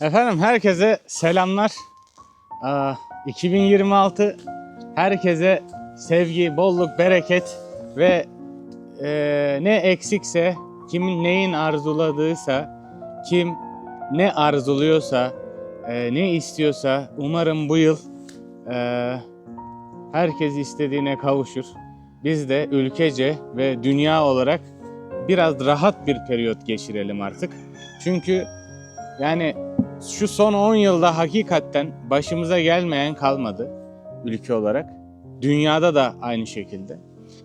Efendim herkese selamlar. Aa, 2026 herkese sevgi, bolluk, bereket ve e, ne eksikse, kimin neyin arzuladıysa, kim ne arzuluyorsa, e, ne istiyorsa umarım bu yıl e, herkes istediğine kavuşur. Biz de ülkece ve dünya olarak biraz rahat bir periyot geçirelim artık. Çünkü yani şu son 10 yılda hakikaten başımıza gelmeyen kalmadı ülke olarak. Dünyada da aynı şekilde.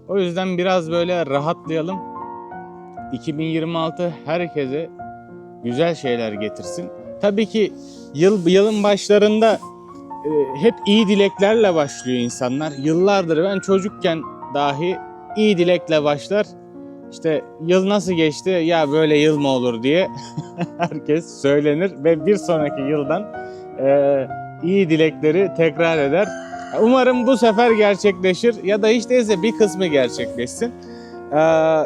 O yüzden biraz böyle rahatlayalım. 2026 herkese güzel şeyler getirsin. Tabii ki yıl yılın başlarında e, hep iyi dileklerle başlıyor insanlar. Yıllardır ben çocukken dahi iyi dilekle başlar. İşte yıl nasıl geçti ya böyle yıl mı olur diye herkes söylenir ve bir sonraki yıldan e, iyi dilekleri tekrar eder. Umarım bu sefer gerçekleşir ya da hiç değilse bir kısmı gerçekleşsin. E,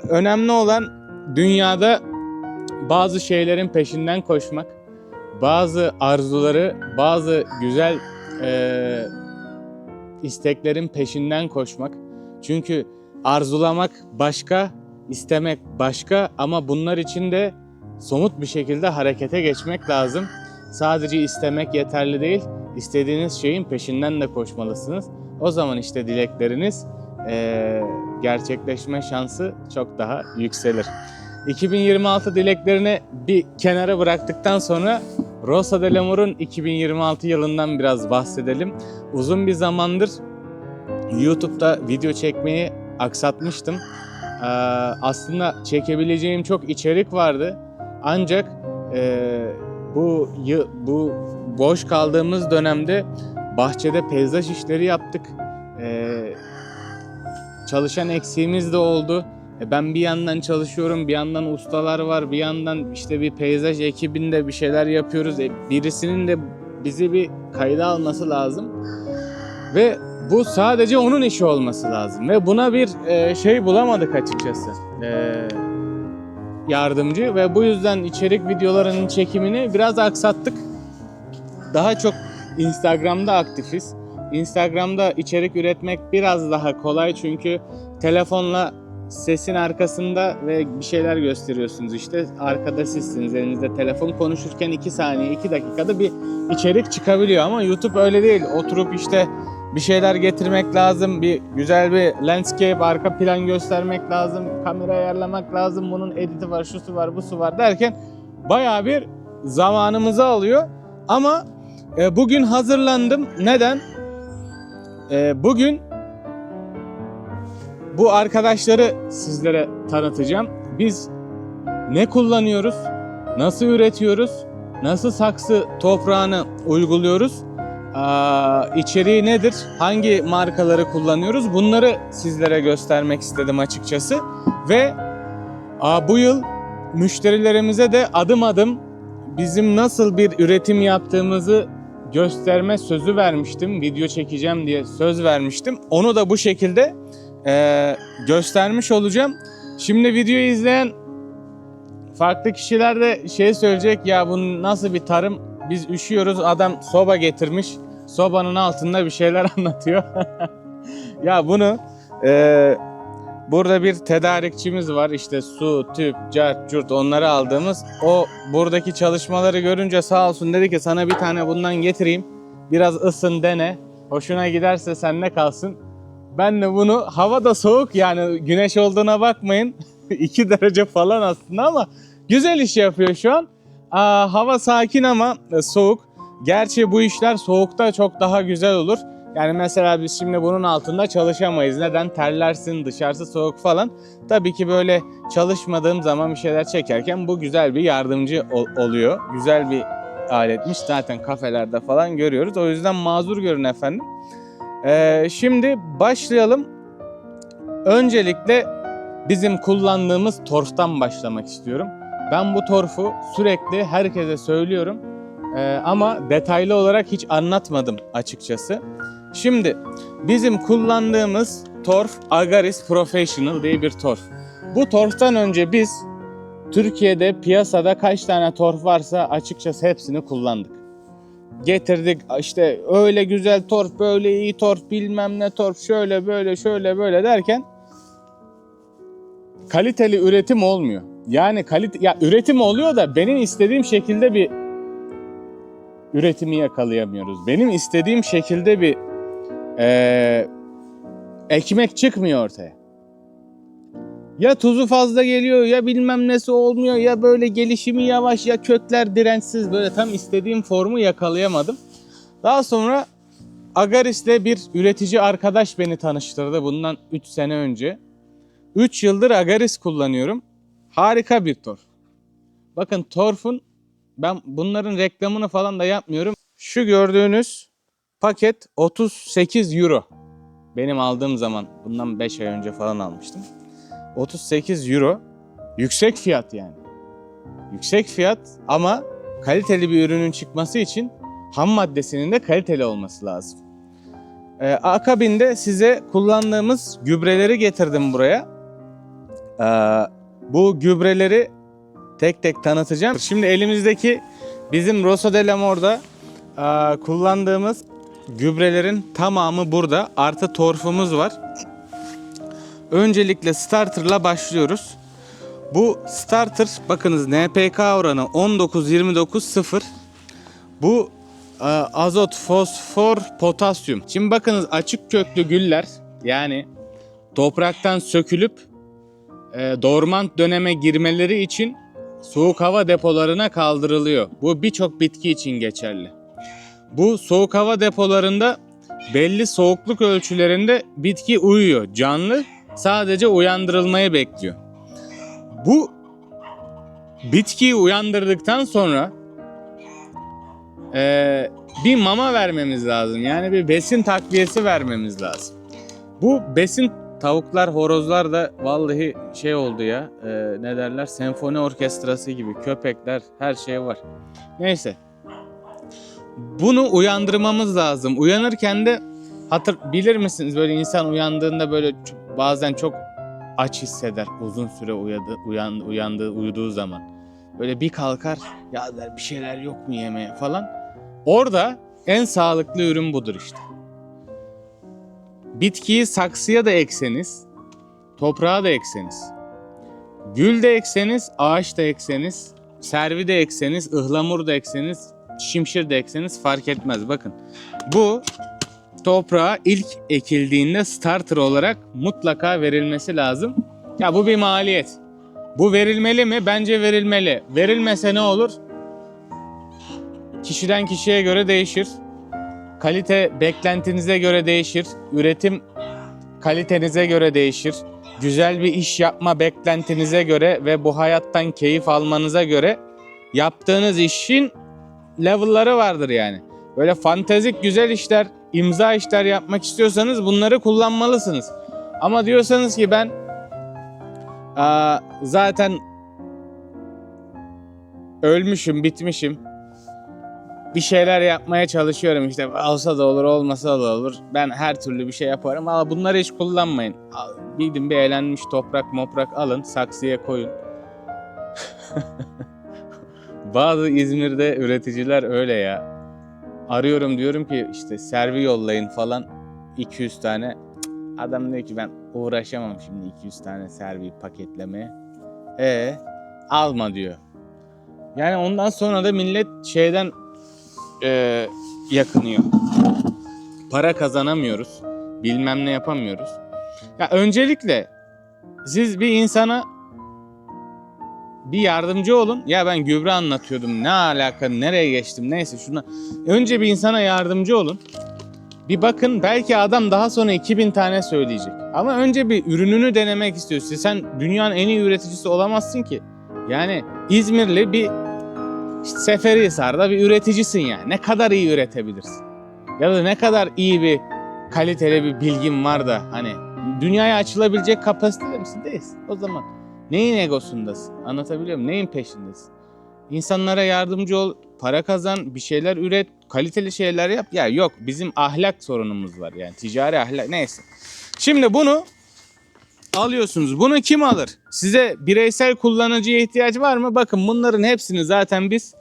önemli olan dünyada bazı şeylerin peşinden koşmak, bazı arzuları, bazı güzel e, isteklerin peşinden koşmak. Çünkü arzulamak başka, istemek başka ama bunlar için de somut bir şekilde harekete geçmek lazım. Sadece istemek yeterli değil, istediğiniz şeyin peşinden de koşmalısınız. O zaman işte dilekleriniz eee, gerçekleşme şansı çok daha yükselir. 2026 dileklerini bir kenara bıraktıktan sonra Rosa de Lemur'un 2026 yılından biraz bahsedelim. Uzun bir zamandır YouTube'da video çekmeyi aksatmıştım. Ee, aslında çekebileceğim çok içerik vardı. Ancak e, bu bu boş kaldığımız dönemde bahçede peyzaj işleri yaptık. Ee, çalışan eksiğimiz de oldu. E, Ben bir yandan çalışıyorum, bir yandan ustalar var, bir yandan işte bir peyzaj ekibinde bir şeyler yapıyoruz. E, Birisinin de bizi bir kayda alması lazım. Ve bu sadece onun işi olması lazım. Ve buna bir e, şey bulamadık açıkçası. E, yardımcı ve bu yüzden içerik videolarının çekimini biraz aksattık. Daha çok Instagram'da aktifiz. Instagram'da içerik üretmek biraz daha kolay çünkü telefonla sesin arkasında ve bir şeyler gösteriyorsunuz işte. Arkada sizsiniz elinizde telefon konuşurken 2 saniye 2 dakikada bir içerik çıkabiliyor ama YouTube öyle değil. Oturup işte bir şeyler getirmek lazım. Bir güzel bir landscape, arka plan göstermek lazım. Kamera ayarlamak lazım. Bunun editi var, şusu var, busu var derken bayağı bir zamanımızı alıyor. Ama e, bugün hazırlandım. Neden? E, bugün bu arkadaşları sizlere tanıtacağım. Biz ne kullanıyoruz? Nasıl üretiyoruz? Nasıl saksı toprağını uyguluyoruz? Aa, içeriği nedir? Hangi markaları kullanıyoruz? Bunları sizlere göstermek istedim açıkçası. Ve bu yıl müşterilerimize de adım adım bizim nasıl bir üretim yaptığımızı gösterme sözü vermiştim. Video çekeceğim diye söz vermiştim. Onu da bu şekilde eee, göstermiş olacağım. Şimdi videoyu izleyen farklı kişiler de şey söyleyecek ya bu nasıl bir tarım biz üşüyoruz adam soba getirmiş sobanın altında bir şeyler anlatıyor. ya bunu eee, burada bir tedarikçimiz var işte su, tüp, cart, curt onları aldığımız o buradaki çalışmaları görünce sağ olsun dedi ki sana bir tane bundan getireyim biraz ısın dene hoşuna giderse sende kalsın. Ben de bunu hava da soğuk yani güneş olduğuna bakmayın 2 derece falan aslında ama güzel iş yapıyor şu an. Aa, hava sakin ama e, soğuk. Gerçi bu işler soğukta çok daha güzel olur. Yani mesela biz şimdi bunun altında çalışamayız. Neden? Terlersin, dışarısı soğuk falan. Tabii ki böyle çalışmadığım zaman bir şeyler çekerken bu güzel bir yardımcı ol- oluyor. Güzel bir aletmiş. Zaten kafelerde falan görüyoruz. O yüzden mazur görün efendim. Ee, şimdi başlayalım. Öncelikle bizim kullandığımız torftan başlamak istiyorum. Ben bu torfu sürekli herkese söylüyorum Ee, ama detaylı olarak hiç anlatmadım açıkçası. Şimdi bizim kullandığımız torf Agaris Professional diye bir torf. Bu torftan önce biz Türkiye'de piyasada kaç tane torf varsa açıkçası hepsini kullandık. Getirdik işte öyle güzel torf, böyle iyi torf, bilmem ne torf, şöyle böyle şöyle böyle derken kaliteli üretim olmuyor. Yani kalite ya üretim oluyor da benim istediğim şekilde bir üretimi yakalayamıyoruz. Benim istediğim şekilde bir eee, ekmek çıkmıyor ortaya. Ya tuzu fazla geliyor ya bilmem nesi olmuyor ya böyle gelişimi yavaş ya kökler dirençsiz böyle tam istediğim formu yakalayamadım. Daha sonra Agaris'le bir üretici arkadaş beni tanıştırdı bundan 3 sene önce. 3 yıldır Agaris kullanıyorum. Harika bir torf. Bakın torfun ben bunların reklamını falan da yapmıyorum. Şu gördüğünüz paket 38 euro. Benim aldığım zaman bundan 5 ay önce falan almıştım. 38 euro. Yüksek fiyat yani. Yüksek fiyat ama kaliteli bir ürünün çıkması için ham maddesinin de kaliteli olması lazım. Ee, akabinde size kullandığımız gübreleri getirdim buraya. Ee, bu gübreleri tek tek tanıtacağım. Şimdi elimizdeki bizim Rosso Dell'Amor'da e, kullandığımız gübrelerin tamamı burada. Artı torfumuz var. Öncelikle starterla başlıyoruz. Bu starter bakınız NPK oranı 19-29-0. Bu azot, fosfor, potasyum. Şimdi bakınız açık köklü güller yani topraktan sökülüp dormant döneme girmeleri için soğuk hava depolarına kaldırılıyor. Bu birçok bitki için geçerli. Bu soğuk hava depolarında belli soğukluk ölçülerinde bitki uyuyor. Canlı sadece uyandırılmayı bekliyor. Bu bitkiyi uyandırdıktan sonra eee, bir mama vermemiz lazım. Yani bir besin takviyesi vermemiz lazım. Bu besin tavuklar, horozlar da vallahi şey oldu ya. eee, ne derler? Senfoni orkestrası gibi köpekler her şey var. Neyse. Bunu uyandırmamız lazım. Uyanırken de hatır bilir misiniz böyle insan uyandığında böyle bazen çok aç hisseder uzun süre uyadı, uyan, uyandığı uyuduğu zaman. Böyle bir kalkar ya der bir şeyler yok mu yemeye falan. Orada en sağlıklı ürün budur işte. Bitkiyi saksıya da ekseniz, toprağa da ekseniz, gül de ekseniz, ağaç da ekseniz, servi de ekseniz, ıhlamur da ekseniz, şimşir de ekseniz fark etmez. Bakın bu toprağa ilk ekildiğinde starter olarak mutlaka verilmesi lazım. Ya bu bir maliyet. Bu verilmeli mi? Bence verilmeli. Verilmese ne olur? Kişiden kişiye göre değişir. Kalite beklentinize göre değişir. Üretim kalitenize göre değişir. Güzel bir iş yapma beklentinize göre ve bu hayattan keyif almanıza göre yaptığınız işin level'ları vardır yani. Böyle fantezik güzel işler, imza işler yapmak istiyorsanız bunları kullanmalısınız. Ama diyorsanız ki ben aa, zaten ölmüşüm, bitmişim. Bir şeyler yapmaya çalışıyorum işte olsa da olur olmasa da olur. Ben her türlü bir şey yaparım ama bunları hiç kullanmayın. Gidin bir elenmiş toprak moprak alın saksıya koyun. Bazı İzmir'de üreticiler öyle ya. Arıyorum diyorum ki işte servi yollayın falan 200 tane. Adam diyor ki ben uğraşamam şimdi 200 tane servi paketlemeye. E alma diyor. Yani ondan sonra da millet şeyden e, yakınıyor. Para kazanamıyoruz. Bilmem ne yapamıyoruz. Ya öncelikle siz bir insana bir yardımcı olun. Ya ben gübre anlatıyordum. Ne alaka, nereye geçtim, neyse şuna. Önce bir insana yardımcı olun. Bir bakın belki adam daha sonra 2000 tane söyleyecek. Ama önce bir ürününü denemek istiyor. Sen dünyanın en iyi üreticisi olamazsın ki. Yani İzmirli bir işte Seferihisar'da bir üreticisin yani. Ne kadar iyi üretebilirsin? Ya da ne kadar iyi bir kaliteli bir bilgin var da hani dünyaya açılabilecek kapasitede misin? Değilsin. O zaman neyin egosundasın? Anlatabiliyor muyum? Neyin peşindesin? İnsanlara yardımcı ol, para kazan, bir şeyler üret, kaliteli şeyler yap. Ya yok bizim ahlak sorunumuz var yani ticari ahlak neyse. Şimdi bunu alıyorsunuz. Bunu kim alır? Size bireysel kullanıcıya ihtiyaç var mı? Bakın bunların hepsini zaten biz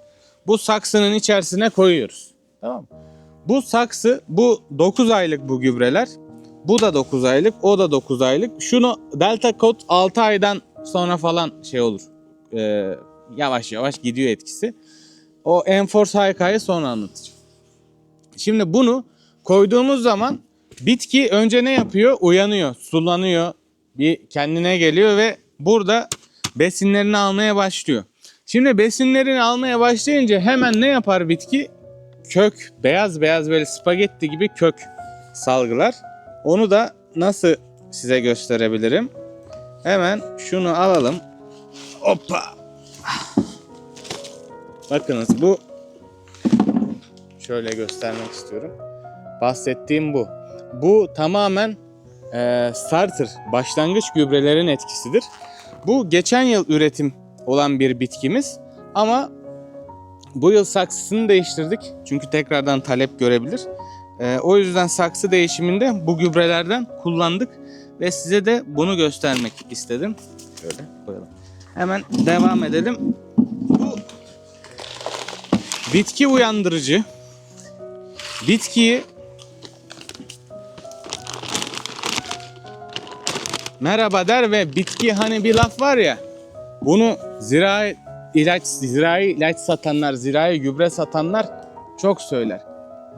bu saksının içerisine koyuyoruz. Tamam mı? Bu saksı, bu 9 aylık bu gübreler. Bu da 9 aylık, o da 9 aylık. Şunu Delta Kod 6 aydan sonra falan şey olur. Ee, yavaş yavaş gidiyor etkisi. O Enforce Hayka'yı sonra anlatacağım. Şimdi bunu koyduğumuz zaman bitki önce ne yapıyor? Uyanıyor, sulanıyor, bir kendine geliyor ve burada besinlerini almaya başlıyor. Şimdi besinlerini almaya başlayınca hemen ne yapar bitki? Kök, beyaz beyaz böyle spagetti gibi kök salgılar. Onu da nasıl size gösterebilirim? Hemen şunu alalım. Hoppa. Bakınız bu şöyle göstermek istiyorum. Bahsettiğim bu. Bu tamamen e, starter, başlangıç gübrelerin etkisidir. Bu geçen yıl üretim olan bir bitkimiz ama bu yıl saksısını değiştirdik. Çünkü tekrardan talep görebilir. E, o yüzden saksı değişiminde bu gübrelerden kullandık ve size de bunu göstermek istedim. Şöyle koyalım. Hemen devam edelim. Bu bitki uyandırıcı. Bitkiyi merhaba der ve bitki hani bir laf var ya bunu zirai ilaç zirai ilaç satanlar, zirai gübre satanlar çok söyler.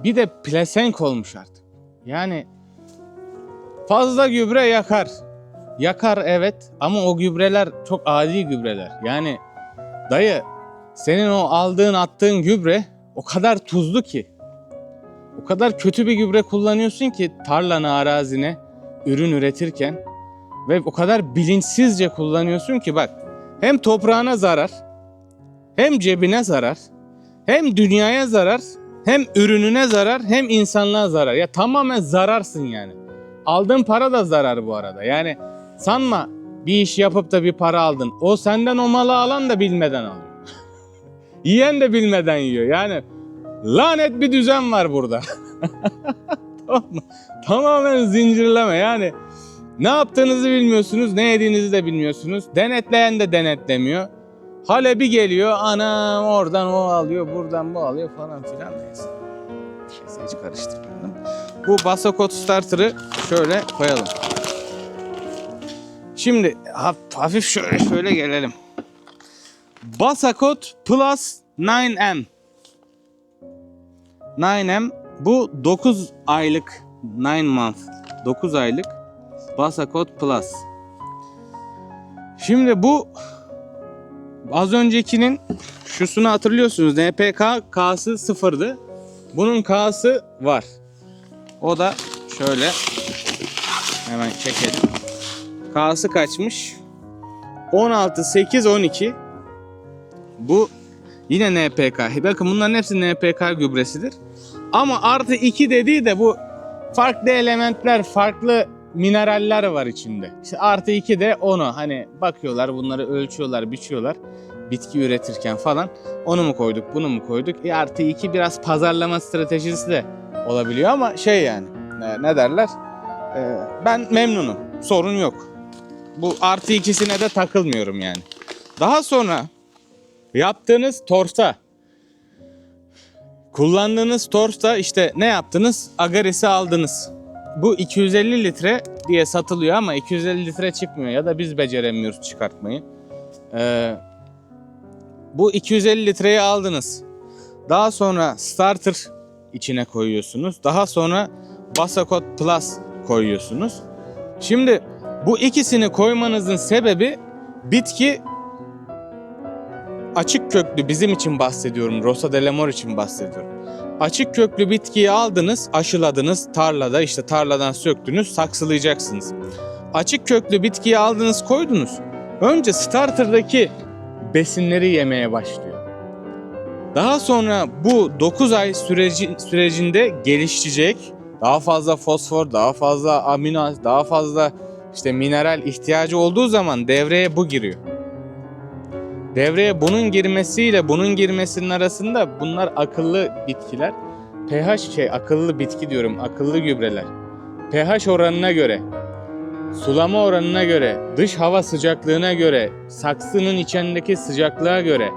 Bir de plesenk olmuş artık. Yani fazla gübre yakar. Yakar evet ama o gübreler çok adi gübreler. Yani dayı senin o aldığın attığın gübre o kadar tuzlu ki. O kadar kötü bir gübre kullanıyorsun ki tarlana arazine ürün üretirken ve o kadar bilinçsizce kullanıyorsun ki bak hem toprağına zarar hem cebine zarar hem dünyaya zarar hem ürününe zarar hem insanlığa zarar. Ya tamamen zararsın yani. Aldığın para da zarar bu arada. Yani sanma bir iş yapıp da bir para aldın. O senden o malı alan da bilmeden alıyor. Yiyen de bilmeden yiyor. Yani lanet bir düzen var burada. Tamamen zincirleme yani. Ne yaptığınızı bilmiyorsunuz, ne yediğinizi de bilmiyorsunuz. Denetleyen de denetlemiyor. Hale bir geliyor, anam oradan o alıyor, buradan bu alıyor falan filan neyse. Neyse hiç karıştırmayalım. Bu Basakot Starter'ı şöyle koyalım. Şimdi haf- hafif şöyle şöyle gelelim. Basakot Plus 9M. 9M bu 9 aylık 9 month 9 aylık Basakot Plus. Şimdi bu az öncekinin şusunu hatırlıyorsunuz. NPK K'sı sıfırdı. Bunun K'sı var. O da şöyle hemen çekelim. K'sı kaçmış? 16, 8, 12. Bu yine NPK. Bakın bunların hepsi NPK gübresidir. Ama artı 2 dediği de bu farklı elementler, farklı mineraller var içinde. İşte artı 2 de onu hani bakıyorlar bunları ölçüyorlar, biçiyorlar bitki üretirken falan. Onu mu koyduk, bunu mu koyduk? E artı 2 biraz pazarlama stratejisi de olabiliyor ama şey yani ne derler? E, ben memnunum. Sorun yok. Bu artı ikisine de takılmıyorum yani. Daha sonra yaptığınız torta kullandığınız torta işte ne yaptınız? Agaris'i aldınız. Bu 250 litre diye satılıyor ama 250 litre çıkmıyor ya da biz beceremiyoruz çıkartmayı. Ee, bu 250 litreyi aldınız. Daha sonra starter içine koyuyorsunuz. Daha sonra Basakot Plus koyuyorsunuz. Şimdi bu ikisini koymanızın sebebi bitki açık köklü bizim için bahsediyorum. Rosa de Lemor için bahsediyorum. Açık köklü bitkiyi aldınız, aşıladınız tarlada işte tarladan söktünüz, saksılayacaksınız. Açık köklü bitkiyi aldınız, koydunuz. Önce starter'daki besinleri yemeye başlıyor. Daha sonra bu 9 ay süreci, sürecinde gelişecek. Daha fazla fosfor, daha fazla amino, daha fazla işte mineral ihtiyacı olduğu zaman devreye bu giriyor. Devreye bunun girmesiyle bunun girmesinin arasında bunlar akıllı bitkiler. pH şey akıllı bitki diyorum, akıllı gübreler. pH oranına göre sulama oranına göre, dış hava sıcaklığına göre, saksının içindeki sıcaklığa göre,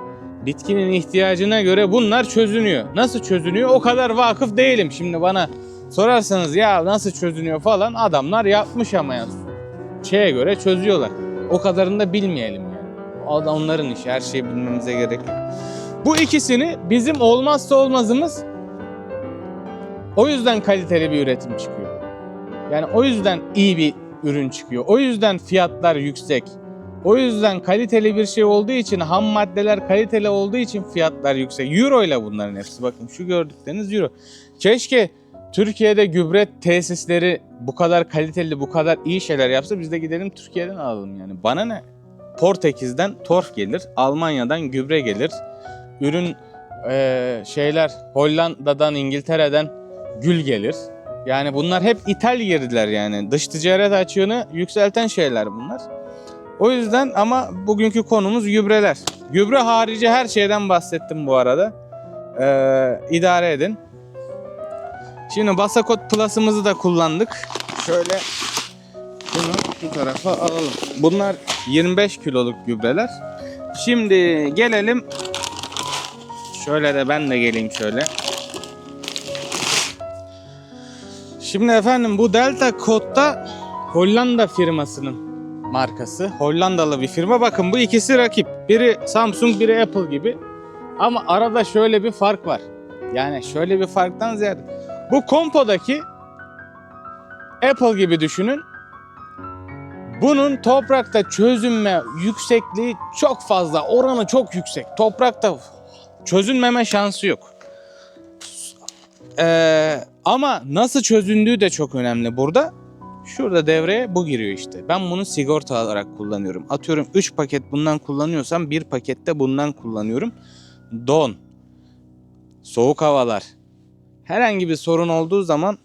bitkinin ihtiyacına göre bunlar çözünüyor. Nasıl çözünüyor? O kadar vakıf değilim. Şimdi bana sorarsanız ya nasıl çözünüyor falan adamlar yapmış ama ya. Şeye göre çözüyorlar. O kadarını da bilmeyelim yani. Onların işi. Her şeyi bilmemize gerek yok. Bu ikisini bizim olmazsa olmazımız o yüzden kaliteli bir üretim çıkıyor. Yani o yüzden iyi bir ürün çıkıyor. O yüzden fiyatlar yüksek. O yüzden kaliteli bir şey olduğu için ham maddeler kaliteli olduğu için fiyatlar yüksek. Euro ile bunların hepsi bakın şu gördükleriniz euro. Keşke Türkiye'de gübre tesisleri bu kadar kaliteli, bu kadar iyi şeyler yapsa biz de gidelim Türkiye'den alalım yani. Bana ne? Portekiz'den torf gelir, Almanya'dan gübre gelir. Ürün eee, şeyler Hollanda'dan, İngiltere'den gül gelir. Yani bunlar hep ithal girdiler yani. Dış ticaret açığını yükselten şeyler bunlar. O yüzden ama bugünkü konumuz gübreler. Gübre harici her şeyden bahsettim bu arada. Ee, idare edin. Şimdi Basakot Plus'ımızı da kullandık. Şöyle bunu şu tarafa alalım. Bunlar 25 kiloluk gübreler. Şimdi gelelim. Şöyle de ben de geleyim şöyle. Şimdi efendim bu Delta Code'da Hollanda firmasının markası. Hollandalı bir firma. Bakın bu ikisi rakip. Biri Samsung, biri Apple gibi. Ama arada şöyle bir fark var. Yani şöyle bir farktan ziyade. Bu Kompo'daki Apple gibi düşünün. Bunun toprakta çözünme yüksekliği çok fazla. Oranı çok yüksek. Toprakta çözünmeme şansı yok. Ee, ama nasıl çözündüğü de çok önemli burada. Şurada devreye bu giriyor işte. Ben bunu sigorta olarak kullanıyorum. Atıyorum 3 paket bundan kullanıyorsam bir pakette bundan kullanıyorum. Don, soğuk havalar. Herhangi bir sorun olduğu zaman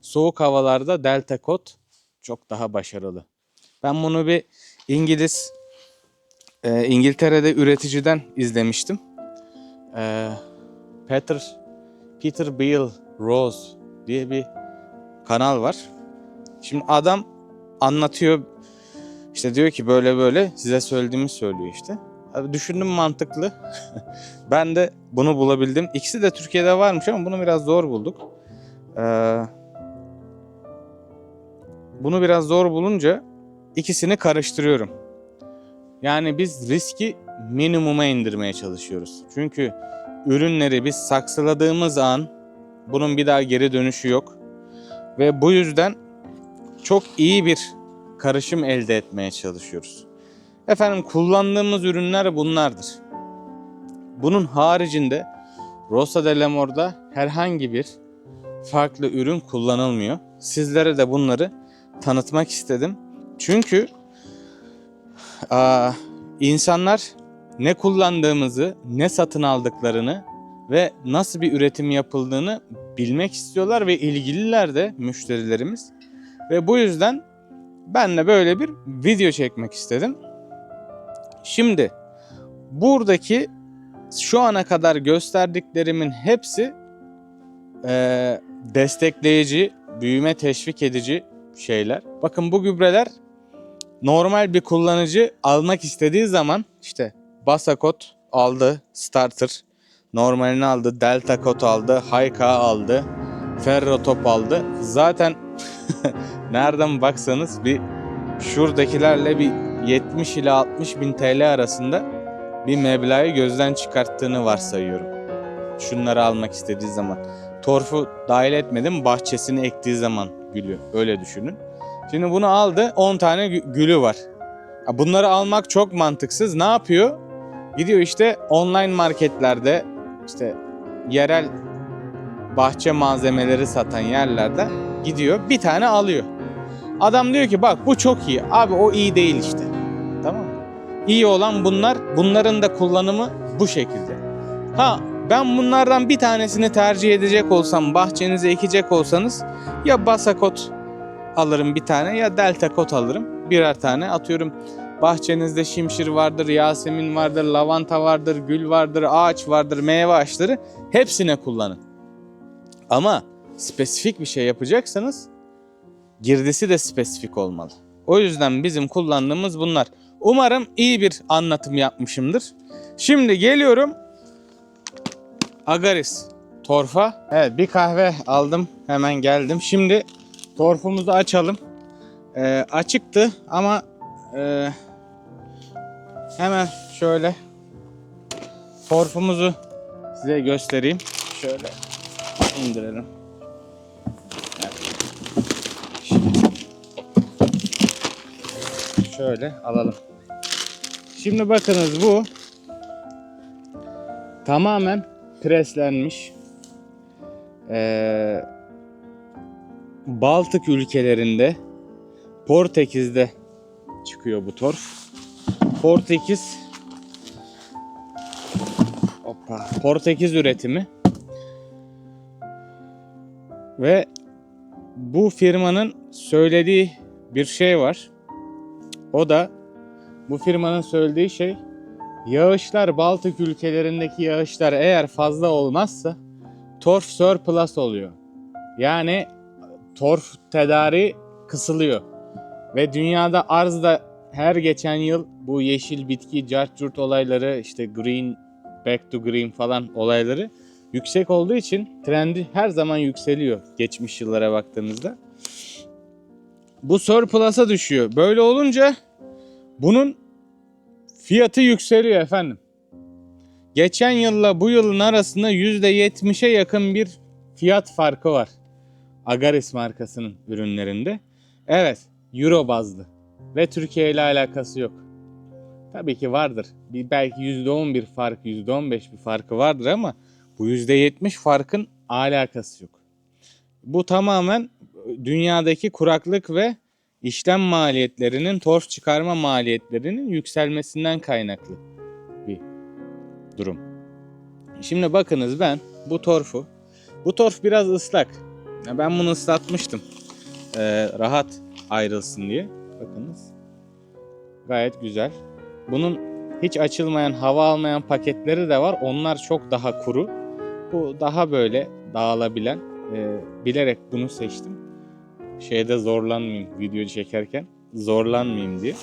soğuk havalarda Delta Code çok daha başarılı. Ben bunu bir İngiliz, e, İngiltere'de üreticiden izlemiştim. E, Peter Peter Bill Rose diye bir kanal var. Şimdi adam anlatıyor işte diyor ki böyle böyle size söylediğimi söylüyor işte. Abi düşündüm mantıklı. ben de bunu bulabildim. İkisi de Türkiye'de varmış ama bunu biraz zor bulduk. Ee, bunu biraz zor bulunca ikisini karıştırıyorum. Yani biz riski minimuma indirmeye çalışıyoruz. Çünkü ürünleri biz saksıladığımız an bunun bir daha geri dönüşü yok. Ve bu yüzden çok iyi bir karışım elde etmeye çalışıyoruz. Efendim kullandığımız ürünler bunlardır. Bunun haricinde Rosa de Lemor'da herhangi bir farklı ürün kullanılmıyor. Sizlere de bunları tanıtmak istedim. Çünkü aa, insanlar ne kullandığımızı, ne satın aldıklarını ve nasıl bir üretim yapıldığını bilmek istiyorlar ve ilgililer de müşterilerimiz. Ve bu yüzden ben de böyle bir video çekmek istedim. Şimdi buradaki şu ana kadar gösterdiklerimin hepsi eee, destekleyici, büyüme teşvik edici şeyler. Bakın bu gübreler normal bir kullanıcı almak istediği zaman işte Basakot aldı, Starter, normalini aldı, Delta Kot aldı, Hayka aldı, Ferro Top aldı. Zaten nereden baksanız bir şuradakilerle bir 70 ile 60 bin TL arasında bir meblağı gözden çıkarttığını varsayıyorum. Şunları almak istediği zaman. Torfu dahil etmedim bahçesini ektiği zaman gülü öyle düşünün. Şimdi bunu aldı 10 tane gü- gülü var. Bunları almak çok mantıksız. Ne yapıyor? Gidiyor işte online marketlerde işte yerel bahçe malzemeleri satan yerlerde gidiyor bir tane alıyor. Adam diyor ki bak bu çok iyi. Abi o iyi değil işte. Tamam mı? İyi olan bunlar. Bunların da kullanımı bu şekilde. Ha ben bunlardan bir tanesini tercih edecek olsam, bahçenize ekecek olsanız ya Basakot alırım bir tane ya Delta Kot alırım birer tane. Atıyorum bahçenizde şimşir vardır, yasemin vardır, lavanta vardır, gül vardır, ağaç vardır, meyve ağaçları hepsine kullanın. Ama spesifik bir şey yapacaksanız girdisi de spesifik olmalı. O yüzden bizim kullandığımız bunlar. Umarım iyi bir anlatım yapmışımdır. Şimdi geliyorum Agaris torfa. Evet bir kahve aldım hemen geldim. Şimdi torfumuzu açalım. Ee, açıktı ama e, hemen şöyle torfumuzu size göstereyim. Şöyle indirelim. Şöyle alalım. Şimdi bakınız bu tamamen preslenmiş. Ee, Baltık ülkelerinde Portekiz'de çıkıyor bu torf. Portekiz Hoppa. Portekiz üretimi. Ve bu firmanın söylediği bir şey var. O da bu firmanın söylediği şey yağışlar Baltık ülkelerindeki yağışlar eğer fazla olmazsa torf surplus oluyor. Yani torf tedari kısılıyor. Ve dünyada arz da her geçen yıl bu yeşil bitki, cart olayları işte green, back to green falan olayları yüksek olduğu için trendi her zaman yükseliyor geçmiş yıllara baktığımızda. Bu surplus'a düşüyor. Böyle olunca bunun fiyatı yükseliyor efendim. Geçen yılla bu yılın arasında %70'e yakın bir fiyat farkı var. Agaris markasının ürünlerinde. Evet, euro bazlı ve Türkiye ile alakası yok. Tabii ki vardır. Bir belki %10 bir fark, %15 bir farkı vardır ama bu %70 farkın alakası yok. Bu tamamen dünyadaki kuraklık ve işlem maliyetlerinin, torf çıkarma maliyetlerinin yükselmesinden kaynaklı bir durum. Şimdi bakınız ben bu torfu, bu torf biraz ıslak. Ya Ben bunu ıslatmıştım. Ee, rahat ayrılsın diye. Bakınız. Gayet güzel. Bunun hiç açılmayan, hava almayan paketleri de var. Onlar çok daha kuru. Bu daha böyle dağılabilen. Ee, bilerek bunu seçtim. Şeyde zorlanmayayım video çekerken. Zorlanmayayım diye.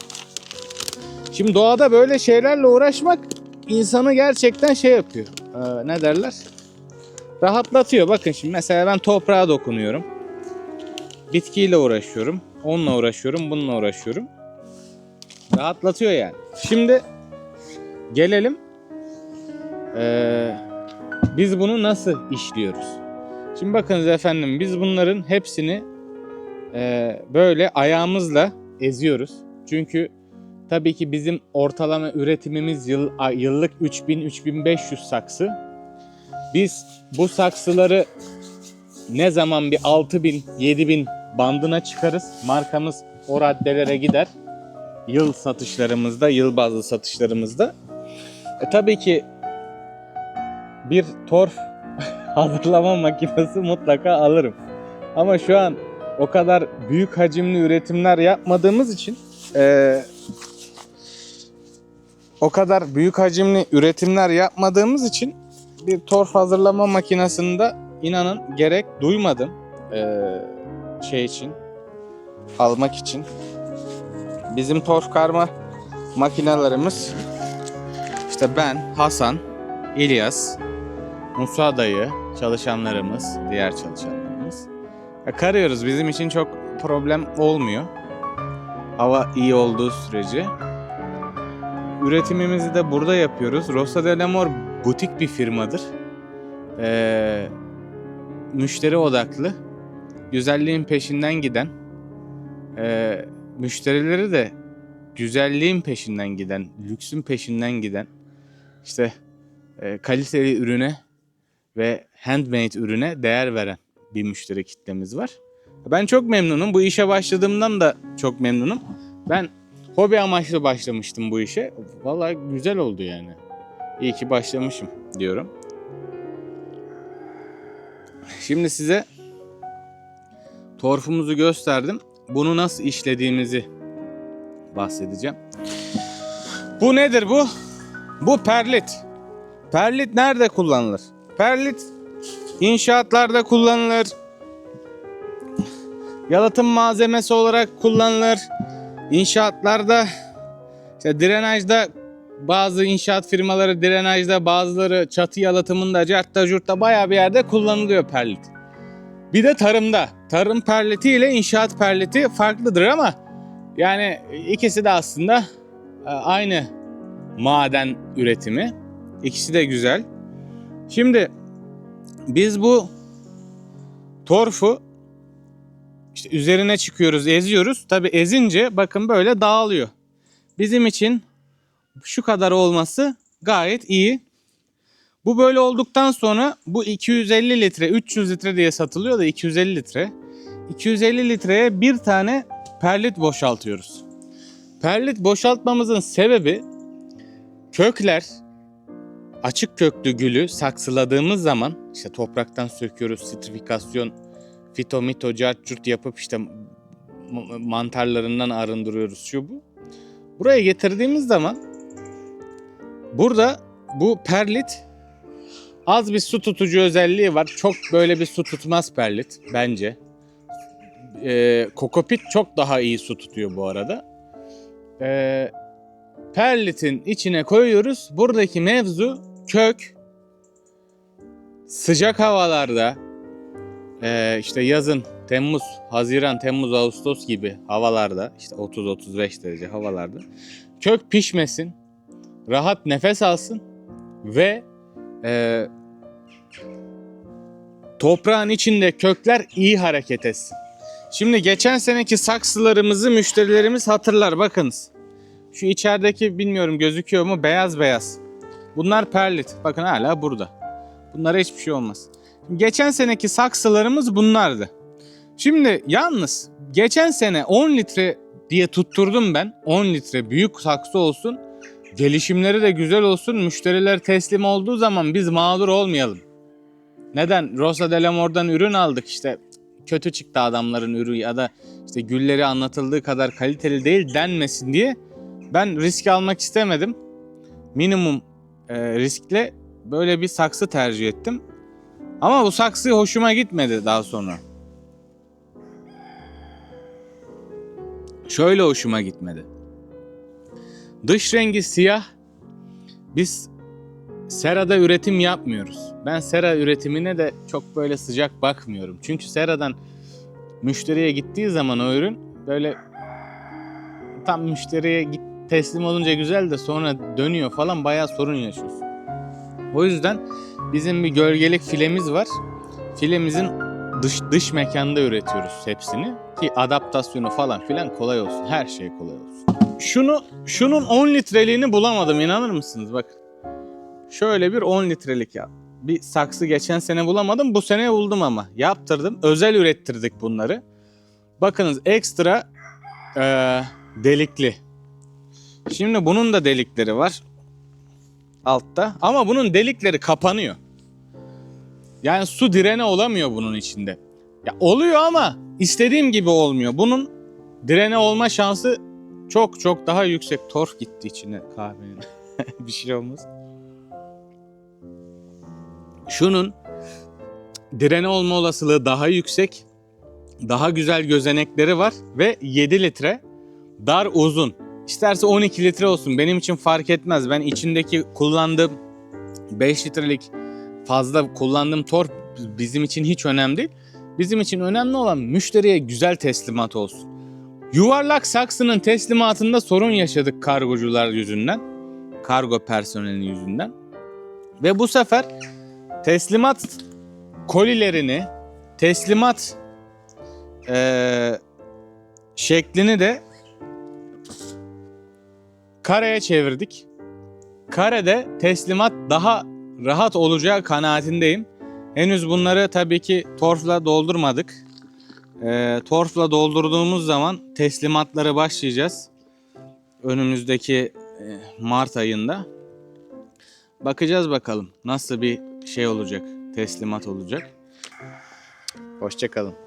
Şimdi doğada böyle şeylerle uğraşmak insanı gerçekten şey yapıyor. Ee, ne derler? Rahatlatıyor. Bakın şimdi mesela ben toprağa dokunuyorum. Bitkiyle uğraşıyorum. Onunla uğraşıyorum. Bununla uğraşıyorum. Rahatlatıyor yani. Şimdi gelelim. Ee, biz bunu nasıl işliyoruz? Şimdi bakınız efendim biz bunların hepsini e, böyle ayağımızla eziyoruz. Çünkü tabii ki bizim ortalama üretimimiz yıl, yıllık 3000-3500 saksı. Biz bu saksıları ne zaman bir 6000 7000 bandına çıkarız. Markamız o raddelere gider. Yıl satışlarımızda, yıl bazlı satışlarımızda. E tabii ki bir torf hazırlama makinesi mutlaka alırım. Ama şu an o kadar büyük hacimli üretimler yapmadığımız için eee, o kadar büyük hacimli üretimler yapmadığımız için bir torf hazırlama makinesinde inanın gerek duymadım eee, şey için almak için. Bizim torf karma makinelerimiz işte ben, Hasan, İlyas, Musa dayı, çalışanlarımız, diğer çalışanlarımız. Ya karıyoruz. Bizim için çok problem olmuyor. Hava iyi olduğu sürece. Üretimimizi de burada yapıyoruz. Rosa del Amor butik bir firmadır. Ee, müşteri odaklı. Güzelliğin peşinden giden. ee, müşterileri de güzelliğin peşinden giden, lüksün peşinden giden. işte e, kaliteli ürüne ve handmade ürüne değer veren bir müşteri kitlemiz var. Ben çok memnunum. Bu işe başladığımdan da çok memnunum. Ben hobi amaçlı başlamıştım bu işe. Vallahi güzel oldu yani. İyi ki başlamışım diyorum. Şimdi size torfumuzu gösterdim. Bunu nasıl işlediğimizi bahsedeceğim. Bu nedir bu? Bu perlit. Perlit nerede kullanılır? Perlit inşaatlarda kullanılır. Yalıtım malzemesi olarak kullanılır. İnşaatlarda işte drenajda bazı inşaat firmaları drenajda bazıları çatı yalıtımında cartta curtta bayağı bir yerde kullanılıyor perlit. Bir de tarımda. Tarım perliti ile inşaat perliti farklıdır ama yani ikisi de aslında e, aynı maden üretimi. İkisi de güzel. Şimdi biz bu torfu işte üzerine çıkıyoruz, eziyoruz. Tabi ezince bakın böyle dağılıyor. Bizim için şu kadar olması gayet iyi. Bu böyle olduktan sonra bu 250 litre, 300 litre diye satılıyor da 250 litre. 250 litreye bir tane perlit boşaltıyoruz. Perlit boşaltmamızın sebebi kökler açık köklü gülü saksıladığımız zaman işte topraktan söküyoruz, stratifikasyon, fitomito, cart yapıp işte mantarlarından arındırıyoruz şu bu. Buraya getirdiğimiz zaman burada bu perlit az bir su tutucu özelliği var. Çok böyle bir su tutmaz perlit bence. Ee, kokopit çok daha iyi su tutuyor bu arada. Ee, perlitin içine koyuyoruz. Buradaki mevzu kök sıcak havalarda ee, işte yazın Temmuz, Haziran, Temmuz, Ağustos gibi havalarda işte 30-35 derece havalarda kök pişmesin, rahat nefes alsın ve ee, toprağın içinde kökler iyi hareket etsin. Şimdi geçen seneki saksılarımızı müşterilerimiz hatırlar bakınız. Şu içerideki bilmiyorum gözüküyor mu beyaz beyaz. Bunlar perlit. Bakın hala burada. Bunlara hiçbir şey olmaz. Geçen seneki saksılarımız bunlardı. Şimdi yalnız geçen sene 10 litre diye tutturdum ben. 10 litre büyük saksı olsun. Gelişimleri de güzel olsun. Müşteriler teslim olduğu zaman biz mağdur olmayalım. Neden? Rosa Delamore'dan ürün aldık işte. Kötü çıktı adamların ürünü ya da işte gülleri anlatıldığı kadar kaliteli değil denmesin diye ben risk almak istemedim. Minimum e, riskle böyle bir saksı tercih ettim. Ama bu saksı hoşuma gitmedi daha sonra. Şöyle hoşuma gitmedi. Dış rengi siyah. Biz serada üretim yapmıyoruz. Ben sera üretimine de çok böyle sıcak bakmıyorum. Çünkü seradan müşteriye gittiği zaman o ürün böyle tam müşteriye git teslim olunca güzel de sonra dönüyor falan bayağı sorun yaşıyorsun. O yüzden bizim bir gölgelik filemiz var. Filemizin dış dış mekanda üretiyoruz hepsini ki adaptasyonu falan filan kolay olsun. Her şey kolay olsun. Şunu şunun 10 litreliğini bulamadım inanır mısınız? Bak. Şöyle bir 10 litrelik ya. Bir saksı geçen sene bulamadım. Bu sene buldum ama. Yaptırdım. Özel ürettirdik bunları. Bakınız ekstra eee, delikli. Şimdi bunun da delikleri var. Altta. Ama bunun delikleri kapanıyor. Yani su direne olamıyor bunun içinde. Ya oluyor ama istediğim gibi olmuyor. Bunun direne olma şansı çok çok daha yüksek. Torf gitti içine kahvenin. bir şey olmaz. Şunun direne olma olasılığı daha yüksek. Daha güzel gözenekleri var ve 7 litre dar uzun. İsterse 12 litre olsun benim için fark etmez. Ben içindeki kullandığım 5 litrelik fazla kullandığım torf bizim için hiç önemli değil. Bizim için önemli olan müşteriye güzel teslimat olsun. Yuvarlak saksının teslimatında sorun yaşadık kargocular yüzünden. Kargo personeli yüzünden. Ve bu sefer teslimat kolilerini, teslimat eee, şeklini de kareye çevirdik. Karede teslimat daha rahat olacağı kanaatindeyim. Henüz bunları tabii ki torfla doldurmadık. Ee, torfla doldurduğumuz zaman teslimatları başlayacağız. Önümüzdeki e, Mart ayında. Bakacağız bakalım nasıl bir şey olacak, teslimat olacak. Hoşçakalın.